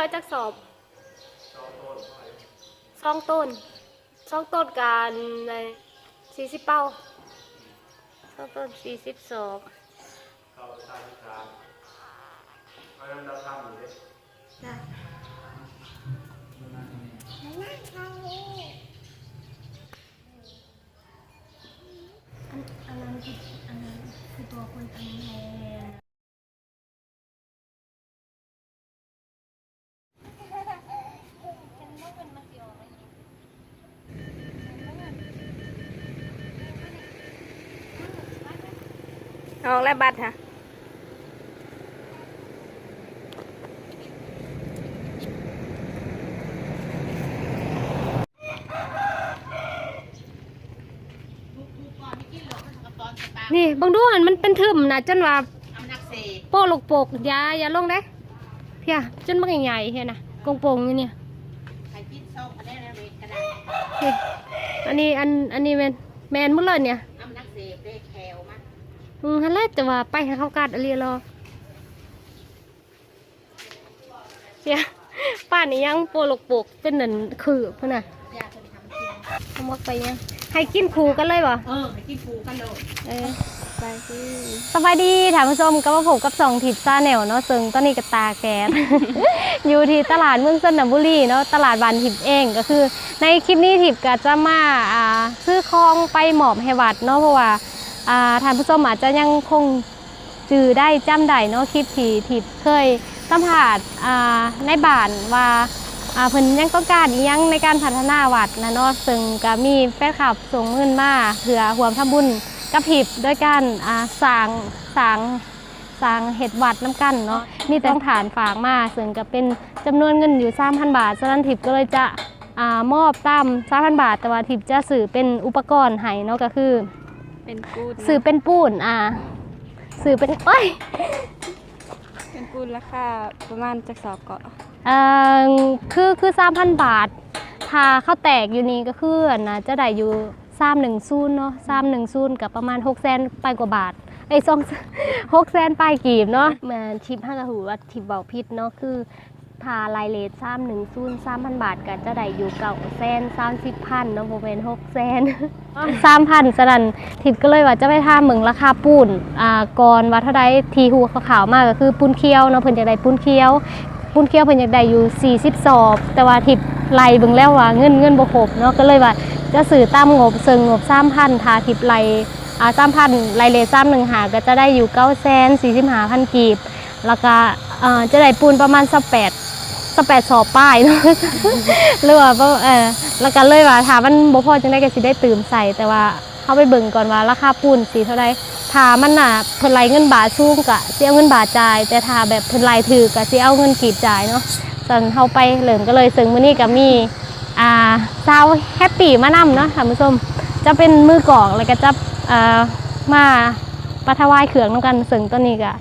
ยวจักสอบสองต้นสองต้นการในสี่สิบเป้าสองต้นสี่สิบสอบเข้าไปทางที่กลางเพราะฉะนั้นเราทำอยู่ดิได้อันอันนั้นคืออันนั้นคือตัวคนอันนี้ ออกแล้วบัตรค่ะนี่เบางดูหันมันเป็นทึมนะจนว่าอำนักเสกโปลูกโปกอยาอย่าลงได้เพียจนมันใหญ่ๆเห็นนะกงโปงอยู่เนี่ยไข่พิษส้มอันนี้นะเวทกระดาษนี่อันนี้อันอันนี้แมนแมนหมดเลยเนี่ย ฮันแรกแต่ว่าไปให้เขากัดอะไรรอเพียป้านนี่ยังโปลูกโปกเป็นหนึ่งคือเพื่อนน่ะยาคนทำกินเอามาไปยังให้กินคู่กันเลยบ่เออไปกินฟูกันเลยเออไปสิสบายดีท่านผู้ชมก็มาพบกับสองทิศซาแนวเนาะซึ่งตอนนี้ก็ตาแกนอยู่ที่ตลาดเมืองสนบุรีเนาะตลาดบานทิพย์เองก็คือ ในคลิปนี้ทิพย์ก็จะมาอ่าซื้อของไปหมอบให้วัดเนาะเพราะว่าอ่า ท่านผู้ชมอาจจะยังคงจือได้จำได้เนาะคลิปที่ทิพย์เคยสัมผัสอ่าในบ้านว่าอ่าเพิ่นยังต้องการอีหยังในการพัฒนาวัดนะเนาะซึ่งก็มีแฟนคลับส่งเงินมาเพื่อรวมทำบุญกับผิบด้วยการอ่าสร้างสร้างสร้างเห็ดวัดน้ำกันเนาะมีแต่ต้องฐานฝากมาซึ่งก็เป็นจำนวนเงินอยู่ 3,000 บาทฉะนั้นทิพย์ก็เลยจะอ่ามอบตาม3,000 บาท แต่ว่าทิพย์จะสื่อเป็นอุปกรณ์ให้เนาะก็คือ เป็นปูนสื่อเป็นปูนอ่าสื่อเป็นโอ้ยเป็นปูนราคาประมาณจากสอบเกาะเอ่อคือคือ3,000บาท ถ้าเขาแตกอยู่นี่ก็คืออันนะจะได้อยู่310เนาะ310กับประมาณ6แสนไปกว่าบาทไอ้ยสองหกแสนปลายกีบเนาะเหมือนทิปห้ากระหูว่าทิปเบาพิษเนาะคือ พาลายเลทสามหนึ่งศูนย์สามพันบาทก็จะได้อยู่เก่าแสนสามสิบพันเนาะโมเป็นหกแสนสามพันสนันทิปก็เลยว่าจะไปทามเมืองราคาปูนอ่าก่อนว่าเท่าใดทีหูขาวๆมากก็คือปูนเคี้ยวเนาะเพิ่นอยากได้ปูนเคี้ยวปูนเคี้ยวเพิ่นอยากได้อยู่40สอบแต่ว่าทิปไล่เบิ่งแล้วว่าเงินเงินบ่ครบเนาะก็เลยว่าจะซื้อตามงบเซิงงบ3,000ทาทิปไล่อ่าสามพันไลเลซ้ำหนึ่งหาก็จะได้อยู่เก้าแสนสี่สิบห้าพันกีบแล้วก็เอ่อจะได้ปูนประมาณสแปด สแปดสอบป้ายเนาะหรือว่าเออแล้วก็เลยว่าถามมันบ่พอจังได้ก็สิได้ตื่มใส่ แต่ว่าเข้าไปเบิ่งก่อนว่าราคาปูนสีเท่าไรถามันน่ะเพิ่นไลเงินบาทสูงก็สิเอาเงินบาทจ่าย แต่ถ้าแบบเพิ่นไลถือก็สิเอาเงินกีบจ่ายเนาะสั่นเฮาไปเหลิมก็เลยซึ่งมื้อนี้ก็มีอ่าซาวแฮปปี้มานํเนาะท่านผู้ชมจะเป็นมือกองแล้วก็จะเอ่อมาปะทวายเขืองน้ำกันซึ่งตอนนี้ก็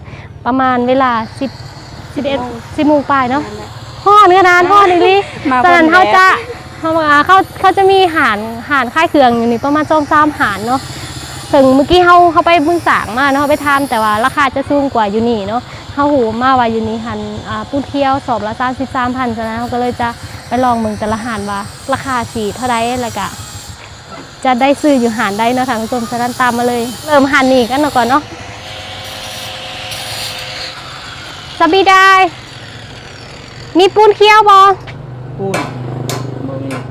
ประมาณเวลา10 11 10โมงปลายเนาะ ห่อนขนาดห่อนอีกลีมาฉะนั้นเบิ่งเขาแล้วจะเขามาเขาเขาจะมีหารหารค่ายเครื่องอยู่นี่ประมาณสองสามหารเนาะถึงเมื่อกี้เขาเขาไปเบึงสางมาเนาะเขาไปทำแต่ว่าราคาจะสูงกว่าอยู่นี่เนาะเขาหูมาว่าอยู่นี่หันอ่าปูนเคี้ยวสอบละสามสิบสามพันฉะนั้นเขาก็เลยจะไปลองเมืองแต่ละหารว่า ราคาสีเท่าไรแล้วก็จะได้ซื้ออยู่หารได้เนาะทางผู้ชมฉะนั้นตามมาเลย เริ่มหันนี่กันเนาะก่อนเนาะสบีได้ มีปูนเคี้ยวบอพูด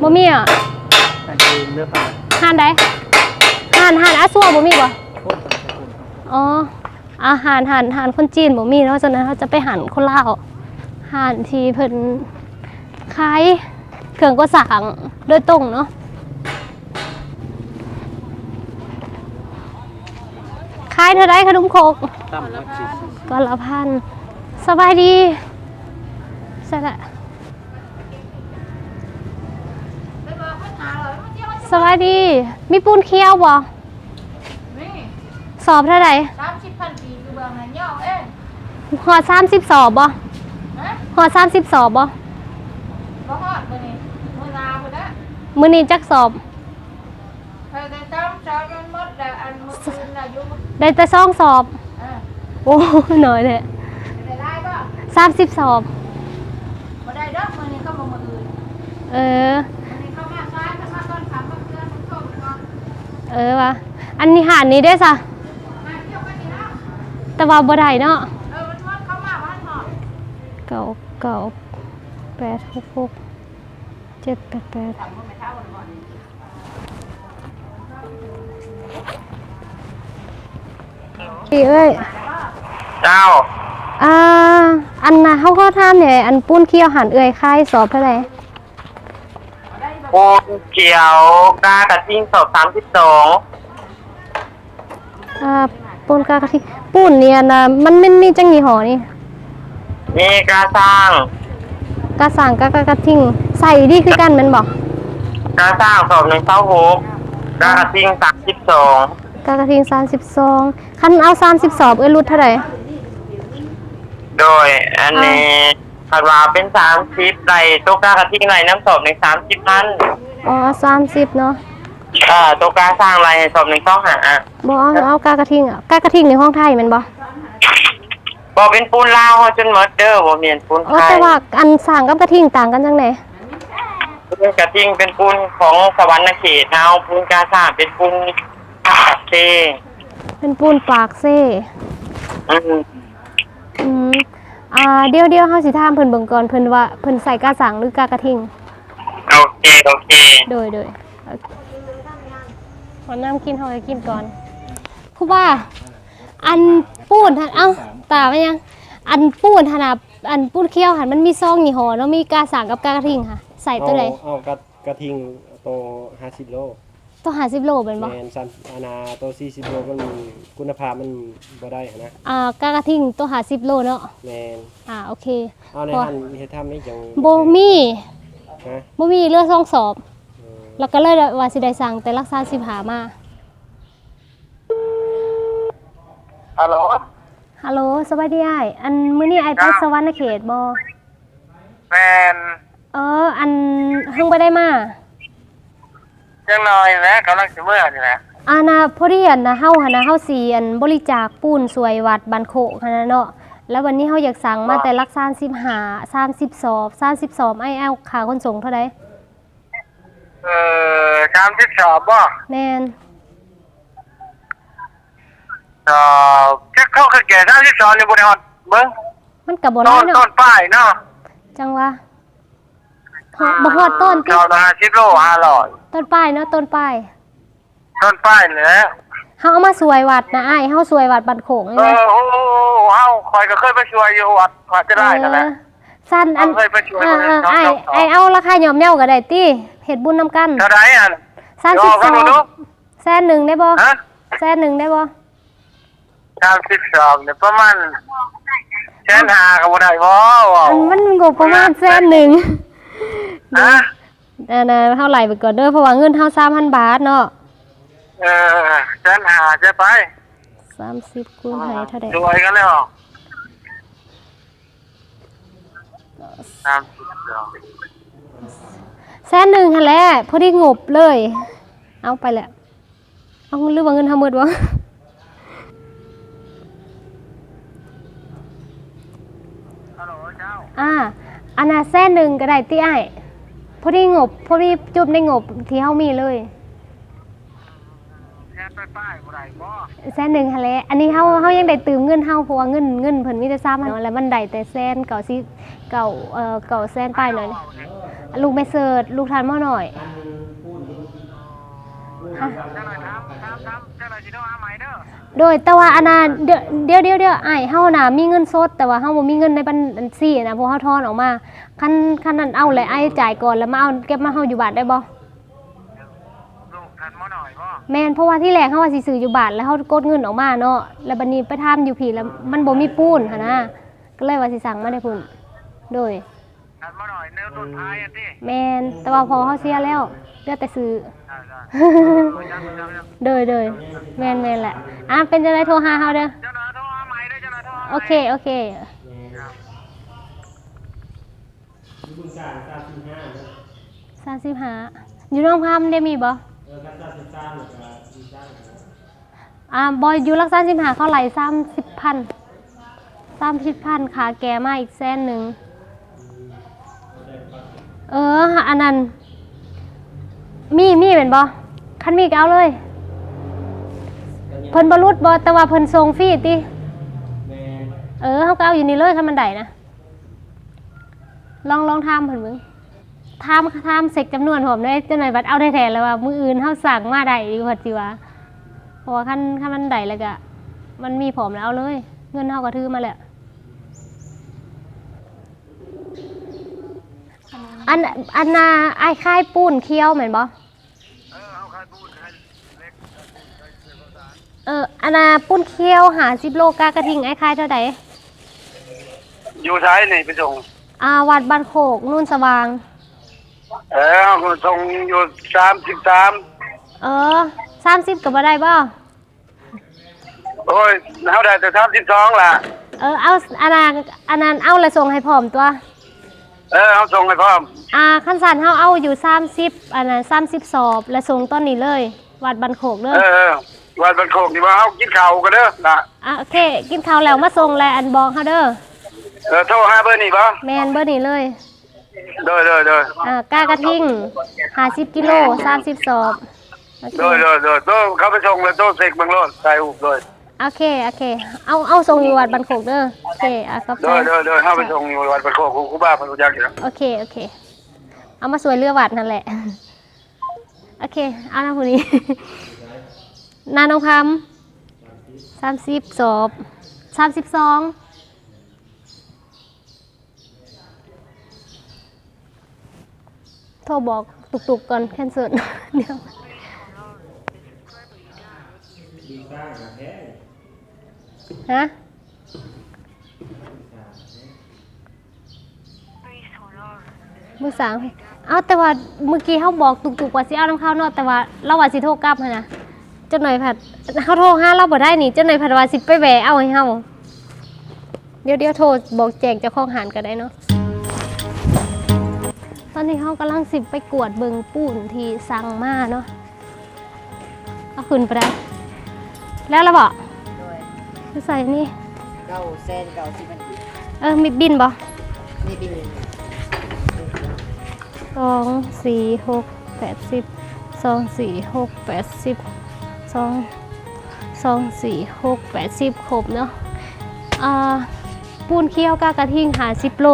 บ่มีอะแต่จริงเนื้อปลาหันได้หันหันอาซัวบ่มีบ่โคตรสมบูรณ์อ๋ออาหารหันหันคนจีนบ่มีเนาะฉะนั้นเขาจะไปหันคนลาวหันที่เพิ่นขายเครื่องก็สั่งโดยตรงเนาะขายเท่าไรขนมโคกตั้มละสิบก็ละพันสบายดี ใช่ละสบายดี มีปูนเคี้ยวบ่นี่สอบเท่าไหร่สามสิบพันปีคือเบืองนั้นย่อเองหอสามสิบสอบบ่ฮะหอสามสิบสอบบ่บ่ฮอดมื้อนี้มื้อนาพุ่นนะมือนี้จักสอบเธอได้ต้องสาวจนหมดแล้วอันมื้อคืนน่ะอยู่ได้แต่ซองสอบ โอ้หน่อยเลยสามสิบสอบบ่ได้ดอกมื้อนี้ก็บ่มื้ออื่น เออมื้อนี้เข้ามาซ้ายก็มาต้นคำมาเกลือมาต้มก่อนเออวะอันนี้หารนี้ได้ซะมาเที่ยวกันนี่นะแต่ว่าบ่ได้เนาะเออมันทอดเข้ามาบ้านหอมเก้าเก้าแปดหกหกเจ็ดแปดแปดถามว่าไม่เท่าบ่นี่พี่เอ้ยเจ้า อ่า อันน่ะเขาก็ทานเนี่ยอันปุ้นเคี่ยวหันเอ้ยค่ายสอบเท่าไหร่ ปูนเขียวกากระทิงสอบสามสิบสองอ่าปุ้นกากะทิปุ้นเนี่ยนะมันมันมีจังยี่ห้อนี่มีกาสร้างกาสั่งกากะกะทิงใส่ดีคือกันแมันบอกกาสร้างสอบหนึ่งเท่าหกกากระทิงสามสิบสองกากะทิงสามสิบสองคันเอาสามสิบสอบเอ้ยรุดเท่าไหร่โดยอันนี้ คันว่าเป็นสามสิบไรตัวกากระทิงไรน้ำสอบหนึ่งสามสิบพันอ๋อสามสิบเนาะอ่าตัวกาสร้างไรสอบหนึ่งต้องหาบเอาเอากากะทิงอะกากะทิงในห้องไทยแมันบอบอกเป็นปูนลาวเขาจนหมดเด้อบ่เมียนปูนอ๋อไทยแต่ว่าอันสั่งกับกระทิงต่างกันจังไหนปูนกระทิงเป็นปูนของสวรรค์เขตเอาปูนกาสร้างเป็นปูนเซเป็นปูนปากเซ่อืมอืม อ่าเดี๋ยวเดี๋ยวเฮาสิถามเพิ่นเบิ่งก่อนเพิ่นว่าเพิ่นใส่กาสั่งหรือกากะทิง โอเค โอเค โดยโดยโอเคขอน้ำกินเฮาให้กินก่อนครูว่าอันปูนหั่นเอ้าตาไปยัง อันปูนหั่นน่ะอันปูนเคี้ยวหั่นมันมีซองยี่ห้อเนาะมีกาสั่งกับกากะทิงค่ะ ใส่ตัวใดเอากระกระทิงโตห้าสิบโล ตัว50โลเป็นบ่แมนซันอานาโตสี่สิบโลมันคุณภาพมันบ่ได้นะอ่ากากะทิงตัว50โลเนาะแมนอ่าโอเคเอาในพอหันเฮ็ดทำนี่จังบ่มีฮะบ่มีเรือซองสอบ เออแล้วก็เลยว่าสิได้สั่งแต่รักษาสิบหามาฮัลโหลฮัลโหลสวัสดีอ้ายอันมื้อนี้อ้ายไปสวรรณเขตบ่แมนเออ อันเพิ่งไปได้มา จังหน่อยนะกำลังสิเมื่อนี่แหละอานะพอดีอันนะเฮาหันนะเฮาสิอันบริจาคปูนสวยวัดบันโคกหันนะเนาะแล้ววันนี้เฮาอยากสั่งมาแต่รักษา15 30สอบ30สอบไอ้เอาค่าขนส่งเท่าใดเออสามสิบสอบบ่แม่นสอบจะเข้าคือแก่สามสิบสอบในบริหารเบิ้งมันก็บ่ต้น้อยนต้เนาะนป้ายเนาะจังว่า ฮอดบ่ฮอดต้นติสอบละห้าสิบโลห้าร้อยต้นป้ายเนาะต้นป้ายต้นป้ายเหนือเฮาเอามาสวยวัดนะอ้ายเฮาสวยวัดบันโขงเอเลยอโอ้โหเฮาคอยก็เคยไปช่วยอยู่วัดวัดจะได้นั่นแหละเออสั้นอันเอาเคยไปช่วยเออเออน้อง ไอ้น้องไอ้เอาราคาหย่อมเย่าก็ได้ติเฮ็ดบุญนำกันเท่าไหร่อะสามยสิอบกัสนองดู แสนหนึ่งได้บ่ฮะแสนหนึ่งได้บ่สามสิบสอบเนี่ยประมาณแสนห้ากับบ่ได้บ่ว้าวอันมันงบประมาณแสนหนึ่ง ฮะอันน่ะเท่าไหร่ไปก่อนเด้อเพราะว่าเงินเฮา3,000บาทเนาะเออแสนห้าจะไป30คูณให้เท่าใดรวยกันแล้วสามสิบสองแสนหนึ่งหั่นแหละพอดีงบเลย เอาไปแหละเอาหรือว่าเงินเฮาหมดบ่ฮัลโหลเจ้าอ่า อันน่ะแสนหนึ่งก็ได้ติอ้ายพอดีงบพอดีจุบในงบที่เฮามีเลยแค่ไปป้ายบ่ได้บ่แสนหนึ่งหั่นแหละอันนี้เฮาเฮายังได้ตื่มเงินเฮาเพราะว่าเงินเงินเพิ่นมีแต่3,000เนาะแล้วมันได้แต่แสนเก่าสิเก่าเอ่อเก่าแสนป้ายหน่อยลูกแม่เสิร์ชลูกทานหม้อหน่อยฮะเจ้าหน่อยครับครับครับเจ้าหน่อยสิโทรหาใหม่เด้อโดยแต่ว่าอันน่ะเดี๋ยวเดี๋ยวเดี๋ยวเดี๋ยวไอ้ายเฮาน่ะมีเงินสด แต่ว่าเฮาบ่มีเงินในบัญชีนะเพราะเฮาทอนออกมาคันคันนั้นเอาเลยไอ้ายจ่ายก่อนแล้วมาเอาเก็บมาเฮาอยู่บาทได้บ่ลูกทันมาหน่อยบ่แม่นเพราะว่าที่แรกเฮาว่าสิซื้ออยู่บาทแล้วเฮากดเงินออกมาเนาะแล้วบัดนี้ไปทำอยู่พี่แล้วมันบ่มีปูนหั่นนะก็เลยว่าสิสั่งมาได้พุ่นโดย ทันมาหน่อยเนื้อต้นท้ายอะติแม่นแต่ว่าพอเฮาเสียแล้วเหลือแต่ซื้อ ได้ได้จังจังจังเดยเดยแมนแมนแหละอะเป็นจะได้โทรหาเขาเด้อเจ้าหน่อยโทรหาใหม่เด้อเจ้าหน่อยโทรหาใหม่โอเคโอเคบุญสร้างสร้างสิบห้าสามสิบห้าอยู่น้องพามได้มีบ่เออการสร้างสิบสามแล้วก็สิสร้างออ่าบอยอยู่รักษาสิบหาเขาไหลสามสิบพันสามสิบพันขาแกมาอีกแสนหนึ่ง เออ อันนั้น มีมีเป็นบ่คันมีก็เอาเลย เพิ่นบรุษบ่แต่ว่าเพิ่นส่งฟรีติแม่เออเขาก็เอาอยู่นี่เลยถ้ามันได้นะลองลองทำเพิ่นมึงทำทำเสร็จจำนวนผมได้จังหน่อยบัดเอาได้แทนแล้วว่ามืออื่นเฮาสั่งมาได้ดีกว่าจิว่าเพราะว่าคันคันมันได้แล้วก็มันมีผมแล้วเอาเลย เงินเฮาก็ถือมาแล้ว อันอันน่ะไอ้ค่ายปูนเคี้ยวเหมือนบ่เอออันน่ะปูนเคี้ยวหาสิบโลกากระทิงไอ้ค่ายเท่าไหร่อยู่ท้ายนี่ไปส่งอาวัดบ้านโคกนุ่นสว่าง เออคุณส่งอยู่สามสิบสามเออสามสิบกับบ่ได้บ่โอ้ยเท่าได้แต่สามสิบสองล่ะ เออเอาอันนั้นอันนั้นเอาละส่งให้พร้อมตัว เออเอาส่งให้พร้อมอ่าขั้นสันเฮาเอาอยู่สามสิบอันนั้นสามสิบสอบและส่งต้นนี้เลย วัดบ้านโคกเด้เอออเออวันบันโคกนี่ว่าเอากินข้าวกันเด้อล่ะอะโอเค กินข้าวแล้วมาส่งแลอันบอกเฮาเด้อเออโทรหาเบอร์นี่ป่ะแมนเบอร์นี้เลยเด้อเด้อเด้ออ่ากากระทิงห้าสิบกิโลสามสิบสอบโอเคเด้อเด้อเด้อโทรเข้าไปส่งเลยโทรเสกเบังโลดใส่อุบเลย โอเคโอเค เอาเอาส่งอยู่วัดบ้านโคกเด้อโอเคอะกาแฟเด้อเด้อเด้อเข้าไปส่งอยู่วันบันโคกครูบ้าพันธุยักษ์อยู่โอเคโอเค เอามาสวยเรือวัดนั่นแหละโอเคเอาหน้าผู้นี้นาน้องคำสามสิบสอบสามสิบสองโทรบอกตุกๆก่อนแคนเซิลเดี๋ยว ฮะมือสามเอาแต่ว่าเมื่อกี้เขาบอกตุกๆว่าสิเอาน้ำข้าวนอะแต่ว่าเราว่าสิโทรกลับนะเจ้าหน่อยผัดเขาโทรหาเราบ่ได้นี่เจ้าหน่อยผัดว่าสิไปแหวเอาให้เฮาเดี๋ยวเดี๋ยวโทรบอกแจงเจ้าของหานก็ได้เนาะตอนนี้เขากำลังสิไปกวดเบิงปูนที่สั่งมาเนาะเอาขึ้นไปได้แล้วเราบอก คือใส่นี่เก้าเซนเก้าสิบมันเออมีบินบ่นี่บินสองสี่หกแปดสิบสองสี่หกแปดสิบสองสองสี่หกแปดสิบครบเนาะอ่าปูนเคี้ยวกากระทิงหาสิบโล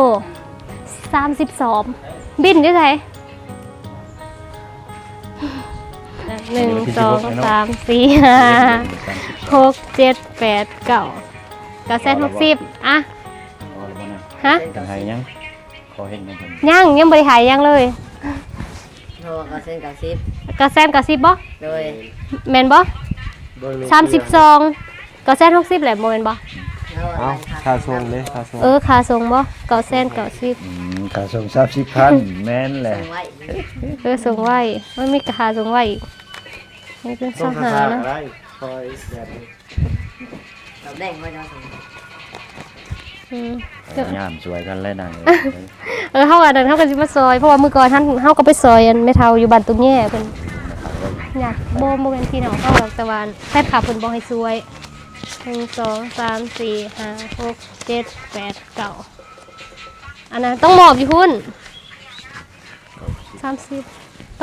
สามสิบสองบินด้วยไหนึ่งสองสามสี่ห้าหกเจ็ดแปดเก้าเก้าแสนหกสิบอะฮะกันให้ยังขอเห็นกันเพิ่นยังยังบริหารยังเลยโทรเก้าเซนเก้าสิบเก้าแสนเก้าสิบบ่โดยแมนบ่เบิ่งนี่สามสิบสองเก้าแสนหกสิบแหละโมเมนบ่เอาเอาอันค่าส่งเด้ค่าส่งเออค่าส่งบ่เก้าแสนเก้าสิบอืมค่าส่งทรัพย์สิบพันแม่นแหละส่งไว้เออส่งไว้มันมีค่าส่งไว้อีก นี่เป็นส่สงหาค่านะอะไรคอยแบบนี้เราแดงไว้จะส่งอืมงามสวยกันเลยนางเอ้ยเออเฮาอันนั้นเฮาก็สิมาซอย เพราะว่ามื้อก่อนท่านเฮาก็ไปซอยอันแม่เฒ่าอยู่บ้านตุ้งแย่เพิ่นอยากบ่บ่แม่นพี่น้องเฮาหรอกแต่ว่าแฟนคลับเพิ่นบ่ให้ซวยหนึ่งสองสามสี่ห้าหกเจ็ดแปดเก้าอันนั้นต้องหมอบอยู่พุ่นสามสิบ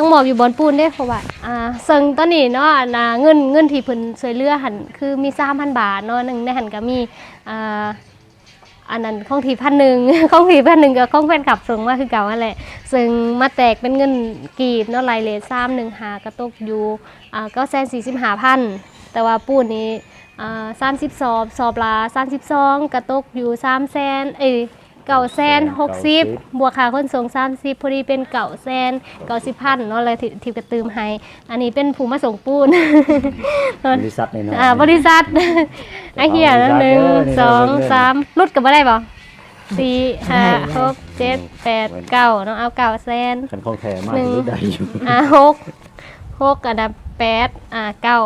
ต้องหมอบอยู่บนปูนเด้เพราะว่าอ่าซึ่งตอนนี้เนาะนะเงินเงินที่เพิ่นช่วยเหลือหันคือมีสามพันบาทเนาะหนึ่งในหันก็มีอ่าอันนั้นของทีพันหนึ่งของทีพันหนึ่งกับของแฟนคลับส่งมาคือเก่านั่นแหละ ซึ่งมาแตกเป็นเงินกีบเนาะรายเลทสามหนึ่งหากระตกอยู่อ่าก้าแสนสี่สิบห้าพันแต่ว่าปูนนี้อ่าสามสิบสอบสอบละสามสิบสองกระตกอยู่สามแสนเอ้ย เก่าแสนหกสิบบวกค่าขนส่งสามสิบพอดีเป็นเก่าแสนเก่าสิบพันเนาะเลยที่ที่กระตืมให้ อันนี้เป็นผู้มาส่งปูนบริษัทนี่เนาะอ่าบริษัทไอเหี้ยนะหนึ่งสองสามรุดกับบ่ได้บ่สี่ห้าหกเจ็ดแปดเก้าเนาะเอาเก้าแสนคันของแท้มากหนึ่งรู้ได้อยู่อ่าหกหกอันดับแปดอ่าเก้า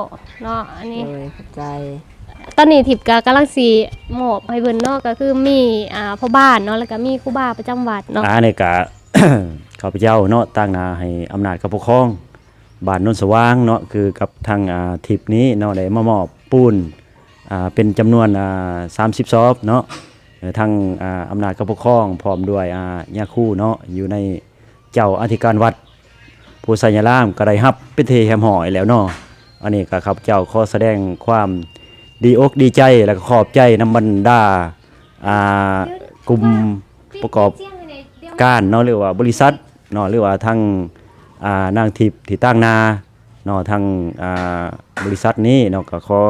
เนาะอันนี้โดยเข้าใจ ตอนนี้ทิพย์กากำลังสีหมอบให้เบิ่นเนาะก็คือมีอ่าพ่อบ้านเนาะแล้วก็มีครูบาประจำวัดเนาะอาในกะ ข้าพเจ้าเนาะตั้งนาให้อำนาจกับปกครองบ้านโนนสว่างเนาะคือกับทางอ่าทิพนี้เนาะได้มามอบปูนอ่าเป็นจำนวนอ่า30ซอบเนาะเอ่อทางอ่าอำนาจการปกครองพร้อมด้วยอ่าญาคู่เนาะอยู่ในเจ้าอธิการวัด ผู้สัญญามก็ได้รับเป็นเทแฮมหอยแล้วเนาะอันนี้ก็ครับเจ้าขอแสดงความ ดีอกดีใจและก็ขอบใจนำบรรดาอ่ากลุ่มประกอบการเนาะหรือว่าบริษัทเนาะหรือว่าทางอ่านางทิพย์ที่ตั้งนาเนาะทางอ่าบริษัทนี้เนาะก็ขอ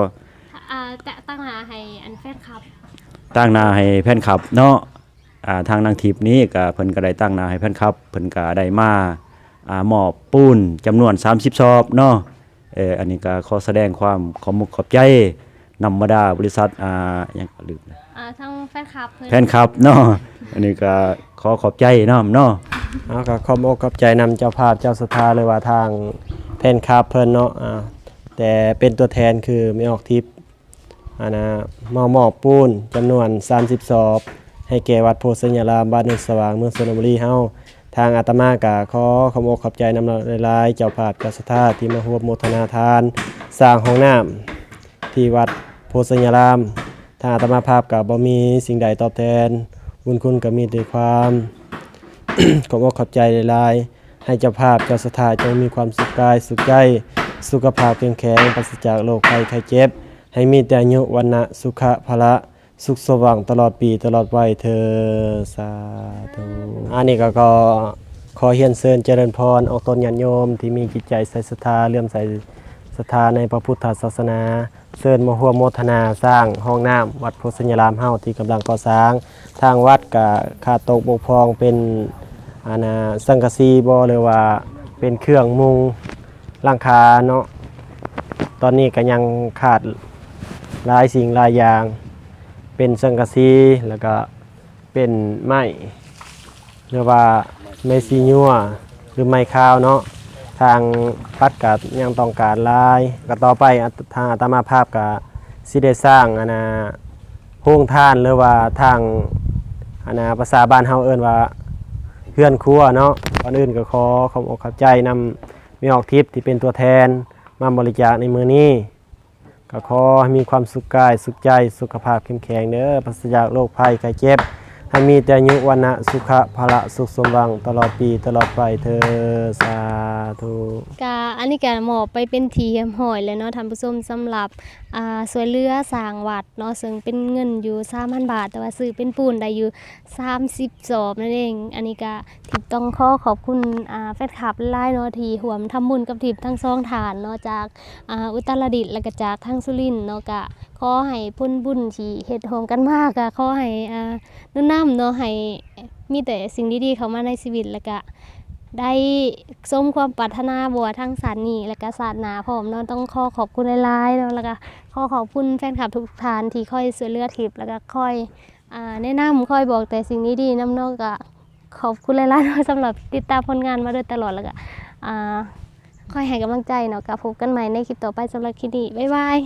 อ่าจะตั้งหาให้อันแฟนคลับ ตั้งนาให้แฟนคลับเนาะอ่าทางนางทิพย์นี้ก็เพิ่นก็ได้ตั้งนาให้แฟนคลับเพิ่นก็ได้มาอ่ามอบปูนจำนวน 30ซอบเนาะเอออันนี้ก็ขอแสดงความขอบมุกขอบใจ นำมาดาบริษัทอ่าหยังก็ลืมนะอ่าทั้งแฟนคลับเพิ่นแฟนคลับเนาะอันนี้ก็ขอขอบใจเนาะเนาะเอาก็ขอบอกขอบใจนำเจ้าภาพเจ้าสถาเลยว่าทางแพนคาเพิ่นเนาะอ่าแต่เป็นตัวแทนคือไม่ออกทิพย์อ่านะมอมอบปูนจำนวน 30ซอบ ให้แก่วัดโพธิ์สัญญารามบ้านโนนสว่างเมืองสระบุรีเฮาทางอาตมาก็ขอขอบอกขอบใจนำหลายๆเจ้าภาพเจ้าสถาที่มาร่วมโมทนาทาน สร้างห้องน้ำที่วัดโพสัญรามทาอาตมาภาพก็บ่มีสิ่งใดตอบแทน บุญคุณก็มีแต่ความขอบอกขอบใจหลายๆให้เจ้าภาพเจ้าสถาจงมีความสุขกายสุขใจสุขภาพเข้มแข็งปราศจากโรคภัยไข้เจ็บ ให้มีแต่อายุวันนะสุขะพละสุขสว่างตลอดปีตลอดวัยเธอสาธุอันนี้ก็ก็ขอเฮียนเชิญเจริญพรออกตนญาติโยมที่มีจิตใจใส่ศรัทธาเลื่อมใสศรัทธาในพระพุทธศาสนา เชิญมาร่วโมทนาสร้างห้องน้ำวัดโพธิ์สัญญารามเฮาที่กำลังก่อสร้าง ทางวัดก็ขาดตกบกพร่องเป็นอานาสังกะสีบ่หรือว่าเป็นเครื่องมุงหลังคาเนาะตอนนี้ก็ยังขาดหลายสิ่งหลายอย่าง เป็นสังกะสีแล้วก็เป็นไม้หรือว่าไม้ซีญัวหรือไม้คาวเนาะ ทางปัดกับยังต้องการลายก็ต่อไปทางอาตมาภาพก็สิได้สร้างอานาโรงท่านหรือว่าทางอันนะภาษาบ้านเฮาเอิ้นว่าเพื่อนครัวเนาะก่อนอื่นก็ขอขอบอกขอบใจนำมีออกทิพย์ที่เป็นตัวแทนมาบริจาคในมือนี้ก็ขอให้มีความสุขกายสุขใจสุขภาพเข้มแข็งเด้อปราศจากโรคภัยไข้เจ็บให้มีแต่ยุวันนะสุขะพละสุขสมหวังตลอดปีตลอดไปเธอสาธุกาอันนี้ก็หมอบไปเป็นทีเฮมหอยเลยเนาะท่านผู้ชมสำหรับอ่าสวยเรือสร้างวัดเนาะซึ่งเป็นเงินอยู่3,000บาท แต่ว่าซื้อเป็นปูนได้อยู่30สอบนั่นเอง อันนี้ก็ทิพต้องขอขอบคุณอ่าแฟนคลับหลายเนาะที่ห่วมทำบุญกับทิพทั้งสองฐานเนาะจากอ่าอุตรดิตถ์และก็จากทั้งสุรินทร์เนาะก็ขอให้พ้นบุญที่เฮ็ดร่วมกันมากก็ขอให้อ่านุ่นน้ำเนาะให้มีแต่สิ่งดีๆเข้ามาในชีวิตแล้วก็ ได้สมความปรารถนาบัวทั้งสารนี้และก็ศาสนาพร้อมเนาะต้องขอขอบคุณหลายๆเนาะแล้วก็ขอขอบคุณแฟนคลับทุกท่านที่คอยช่วยเลือทิพย์แล้วก็คอยอ่าแนะนำคอยบอกแต่สิ่งนี้ดีน้ำนอกก็ขอบคุณหลายๆเนาะสำหรับติดตามผลงานมาโดยตลอดแล้วก็อ่าคอยให้กำลังใจเนาะกับพบกันใหม่ในคลิปต่อไปสำหรับคลิปนี้บ๊ายบาย